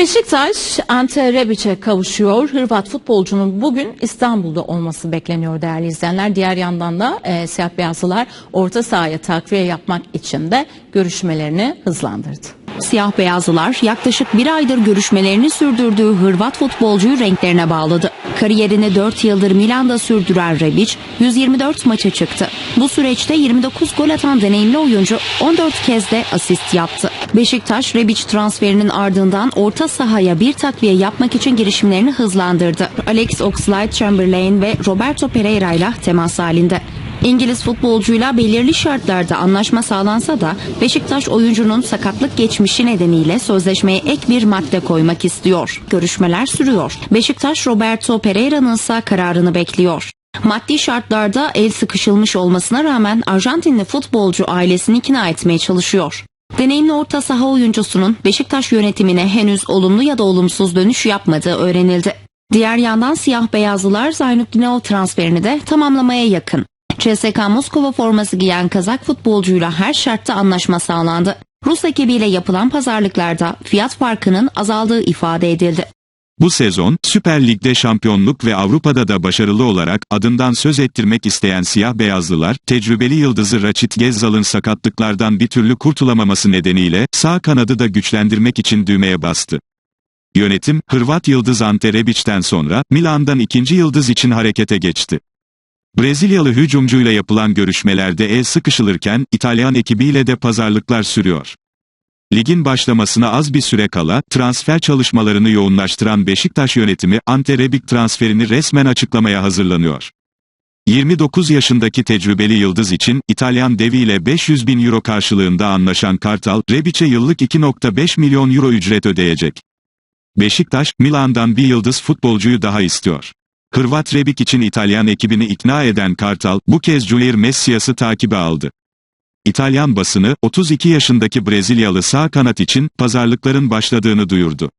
Beşiktaş Ante Rebic'e kavuşuyor. Hırvat futbolcunun bugün İstanbul'da olması bekleniyor değerli izleyenler. Diğer yandan da e, siyah beyazlılar orta sahaya takviye yapmak için de görüşmelerini hızlandırdı. Siyah beyazlılar yaklaşık bir aydır görüşmelerini sürdürdüğü Hırvat futbolcuyu renklerine bağladı. Kariyerini 4 yıldır Milan'da sürdüren Rebic 124 maça çıktı. Bu süreçte 29 gol atan deneyimli oyuncu 14 kez de asist yaptı. Beşiktaş Rebic transferinin ardından orta sahaya bir takviye yapmak için girişimlerini hızlandırdı. Alex Oxlade-Chamberlain ve Roberto Pereira ile temas halinde. İngiliz futbolcuyla belirli şartlarda anlaşma sağlansa da Beşiktaş oyuncunun sakatlık geçmişi nedeniyle sözleşmeye ek bir madde koymak istiyor. Görüşmeler sürüyor. Beşiktaş Roberto Pereira'nın ise kararını bekliyor. Maddi şartlarda el sıkışılmış olmasına rağmen Arjantinli futbolcu ailesini ikna etmeye çalışıyor. Deneyimli orta saha oyuncusunun Beşiktaş yönetimine henüz olumlu ya da olumsuz dönüş yapmadığı öğrenildi. Diğer yandan siyah beyazlılar Zaynutdinov transferini de tamamlamaya yakın. CSKA Moskova forması giyen Kazak futbolcuyla her şartta anlaşma sağlandı. Rus ekibiyle yapılan pazarlıklarda fiyat farkının azaldığı ifade edildi. Bu sezon Süper Lig'de şampiyonluk ve Avrupa'da da başarılı olarak adından söz ettirmek isteyen siyah beyazlılar, tecrübeli yıldızı Raçit Gezzal'ın sakatlıklardan bir türlü kurtulamaması nedeniyle sağ kanadı da güçlendirmek için düğmeye bastı. Yönetim, Hırvat yıldız Ante Rebic'ten sonra Milan'dan ikinci yıldız için harekete geçti. Brezilyalı hücumcuyla yapılan görüşmelerde el sıkışılırken İtalyan ekibiyle de pazarlıklar sürüyor. Ligin başlamasına az bir süre kala transfer çalışmalarını yoğunlaştıran Beşiktaş yönetimi Ante Rebic transferini resmen açıklamaya hazırlanıyor. 29 yaşındaki tecrübeli yıldız için İtalyan deviyle 500 bin euro karşılığında anlaşan Kartal, Rebic'e yıllık 2.5 milyon euro ücret ödeyecek. Beşiktaş, Milan'dan bir yıldız futbolcuyu daha istiyor. Hırvat Rebic için İtalyan ekibini ikna eden Kartal, bu kez Jair Messias'ı takibe aldı. İtalyan basını, 32 yaşındaki Brezilyalı sağ kanat için pazarlıkların başladığını duyurdu.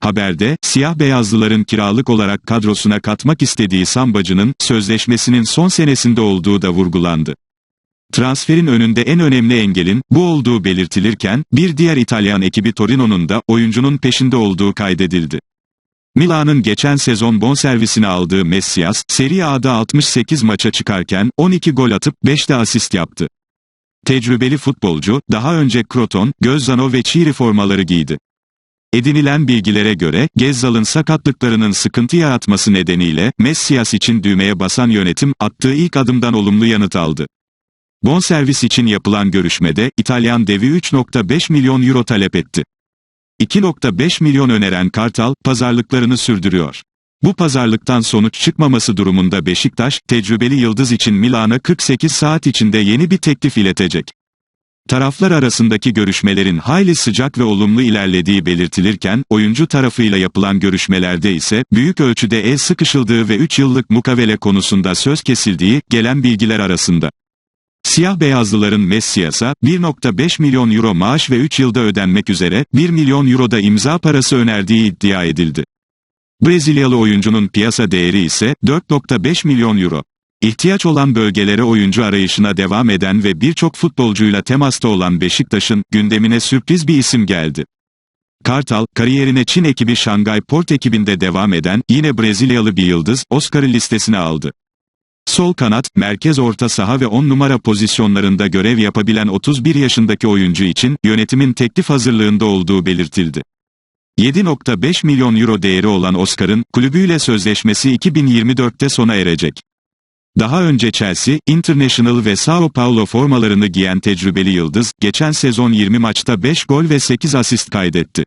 Haberde, siyah beyazlıların kiralık olarak kadrosuna katmak istediği Sambacı'nın sözleşmesinin son senesinde olduğu da vurgulandı. Transferin önünde en önemli engelin bu olduğu belirtilirken, bir diğer İtalyan ekibi Torino'nun da oyuncunun peşinde olduğu kaydedildi. Milan'ın geçen sezon bonservisini aldığı Messias, Serie A'da 68 maça çıkarken 12 gol atıp 5 de asist yaptı. Tecrübeli futbolcu, daha önce Kroton, Gözzano ve Çiri formaları giydi. Edinilen bilgilere göre, Gezzal'ın sakatlıklarının sıkıntı yaratması nedeniyle, Messias için düğmeye basan yönetim, attığı ilk adımdan olumlu yanıt aldı. Bonservis için yapılan görüşmede, İtalyan devi 3.5 milyon euro talep etti. 2.5 milyon öneren Kartal, pazarlıklarını sürdürüyor. Bu pazarlıktan sonuç çıkmaması durumunda Beşiktaş, tecrübeli yıldız için Milan'a 48 saat içinde yeni bir teklif iletecek. Taraflar arasındaki görüşmelerin hayli sıcak ve olumlu ilerlediği belirtilirken, oyuncu tarafıyla yapılan görüşmelerde ise, büyük ölçüde el sıkışıldığı ve 3 yıllık mukavele konusunda söz kesildiği, gelen bilgiler arasında. Siyah beyazlıların Messias'a 1.5 milyon euro maaş ve 3 yılda ödenmek üzere 1 milyon euro da imza parası önerdiği iddia edildi. Brezilyalı oyuncunun piyasa değeri ise 4.5 milyon euro. İhtiyaç olan bölgelere oyuncu arayışına devam eden ve birçok futbolcuyla temasta olan Beşiktaş'ın gündemine sürpriz bir isim geldi. Kartal, kariyerine Çin ekibi Şangay Port ekibinde devam eden yine Brezilyalı bir yıldız Oscar'ı listesine aldı. Sol kanat, merkez orta saha ve 10 numara pozisyonlarında görev yapabilen 31 yaşındaki oyuncu için yönetimin teklif hazırlığında olduğu belirtildi. 7.5 milyon euro değeri olan Oscar'ın kulübüyle sözleşmesi 2024'te sona erecek. Daha önce Chelsea, International ve Sao Paulo formalarını giyen tecrübeli yıldız, geçen sezon 20 maçta 5 gol ve 8 asist kaydetti.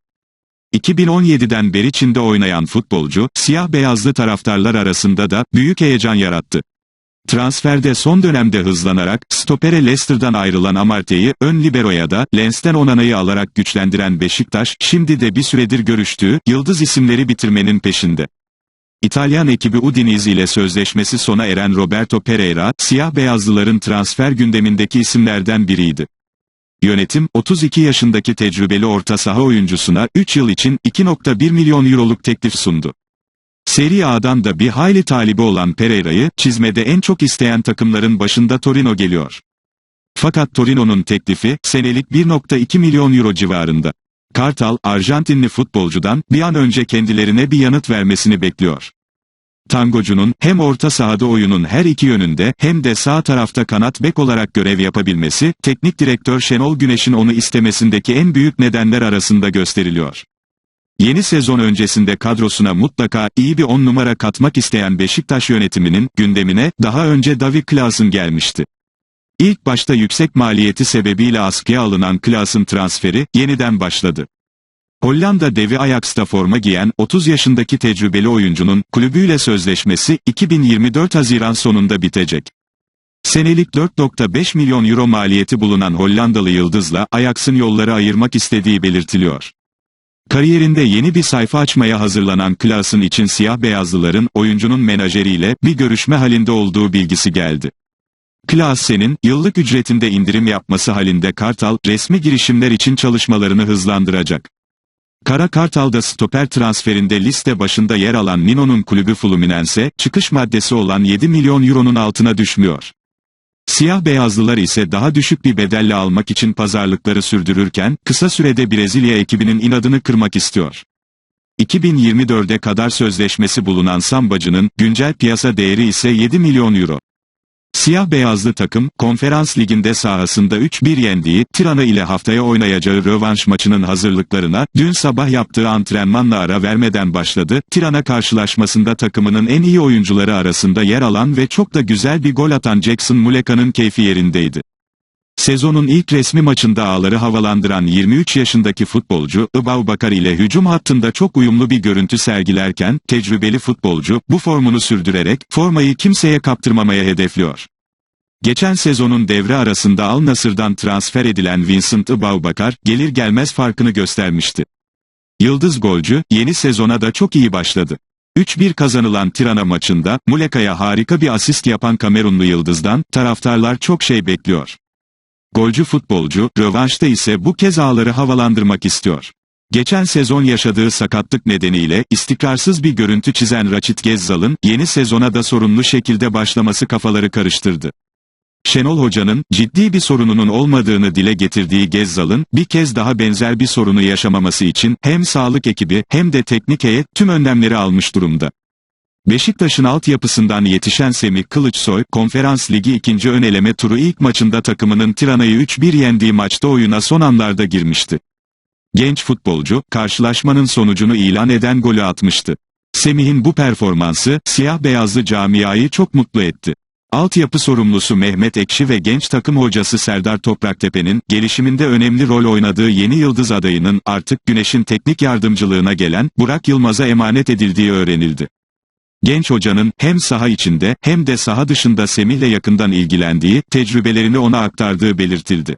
2017'den beri Çin'de oynayan futbolcu, siyah beyazlı taraftarlar arasında da büyük heyecan yarattı. Transferde son dönemde hızlanarak, stopere Leicester'dan ayrılan Amartey'i, ön liberoya da, Lens'ten Onana'yı alarak güçlendiren Beşiktaş, şimdi de bir süredir görüştüğü, yıldız isimleri bitirmenin peşinde. İtalyan ekibi Udinese ile sözleşmesi sona eren Roberto Pereira, siyah beyazlıların transfer gündemindeki isimlerden biriydi. Yönetim, 32 yaşındaki tecrübeli orta saha oyuncusuna 3 yıl için 2.1 milyon euroluk teklif sundu. Serie A'dan da bir hayli talibi olan Pereira'yı, çizmede en çok isteyen takımların başında Torino geliyor. Fakat Torino'nun teklifi, senelik 1.2 milyon euro civarında. Kartal, Arjantinli futbolcudan bir an önce kendilerine bir yanıt vermesini bekliyor. Tangocunun hem orta sahada oyunun her iki yönünde hem de sağ tarafta kanat bek olarak görev yapabilmesi, teknik direktör Şenol Güneş'in onu istemesindeki en büyük nedenler arasında gösteriliyor. Yeni sezon öncesinde kadrosuna mutlaka iyi bir on numara katmak isteyen Beşiktaş yönetiminin gündemine daha önce David Klaas'ın gelmişti. İlk başta yüksek maliyeti sebebiyle askıya alınan Klaas'ın transferi yeniden başladı. Hollanda devi Ajax'ta forma giyen 30 yaşındaki tecrübeli oyuncunun kulübüyle sözleşmesi 2024 Haziran sonunda bitecek. Senelik 4.5 milyon euro maliyeti bulunan Hollandalı yıldızla Ajax'ın yolları ayırmak istediği belirtiliyor. Kariyerinde yeni bir sayfa açmaya hazırlanan Klaas'ın için siyah beyazlıların oyuncunun menajeriyle bir görüşme halinde olduğu bilgisi geldi. Klaasen'in yıllık ücretinde indirim yapması halinde Kartal resmi girişimler için çalışmalarını hızlandıracak. Kara Kartal'da stoper transferinde liste başında yer alan Nino'nun kulübü Fluminense, çıkış maddesi olan 7 milyon euronun altına düşmüyor. Siyah beyazlılar ise daha düşük bir bedelle almak için pazarlıkları sürdürürken, kısa sürede Brezilya ekibinin inadını kırmak istiyor. 2024'e kadar sözleşmesi bulunan Sambacı'nın güncel piyasa değeri ise 7 milyon euro. Siyah beyazlı takım, konferans liginde sahasında 3-1 yendiği, Tirana ile haftaya oynayacağı rövanş maçının hazırlıklarına, dün sabah yaptığı antrenmanla ara vermeden başladı, Tirana karşılaşmasında takımının en iyi oyuncuları arasında yer alan ve çok da güzel bir gol atan Jackson Muleka'nın keyfi yerindeydi. Sezonun ilk resmi maçında ağları havalandıran 23 yaşındaki futbolcu, Ibav Bakar ile hücum hattında çok uyumlu bir görüntü sergilerken, tecrübeli futbolcu, bu formunu sürdürerek, formayı kimseye kaptırmamaya hedefliyor. Geçen sezonun devre arasında Al Nasır'dan transfer edilen Vincent Ibaubakar, gelir gelmez farkını göstermişti. Yıldız golcü, yeni sezona da çok iyi başladı. 3-1 kazanılan Tirana maçında, Muleka'ya harika bir asist yapan Kamerunlu Yıldız'dan, taraftarlar çok şey bekliyor. Golcü futbolcu, rövanşta ise bu kez ağları havalandırmak istiyor. Geçen sezon yaşadığı sakatlık nedeniyle istikrarsız bir görüntü çizen Raçit Gezzal'ın yeni sezona da sorunlu şekilde başlaması kafaları karıştırdı. Şenol Hoca'nın ciddi bir sorununun olmadığını dile getirdiği Gezzal'ın bir kez daha benzer bir sorunu yaşamaması için hem sağlık ekibi hem de teknik heyet tüm önlemleri almış durumda. Beşiktaş'ın altyapısından yetişen Semih Kılıçsoy, Konferans Ligi ikinci ön eleme turu ilk maçında takımının Tirana'yı 3-1 yendiği maçta oyuna son anlarda girmişti. Genç futbolcu, karşılaşmanın sonucunu ilan eden golü atmıştı. Semih'in bu performansı, siyah beyazlı camiayı çok mutlu etti. Altyapı sorumlusu Mehmet Ekşi ve genç takım hocası Serdar Topraktepe'nin, gelişiminde önemli rol oynadığı yeni yıldız adayının artık Güneş'in teknik yardımcılığına gelen Burak Yılmaz'a emanet edildiği öğrenildi. Genç hocanın hem saha içinde hem de saha dışında Semih'le yakından ilgilendiği, tecrübelerini ona aktardığı belirtildi.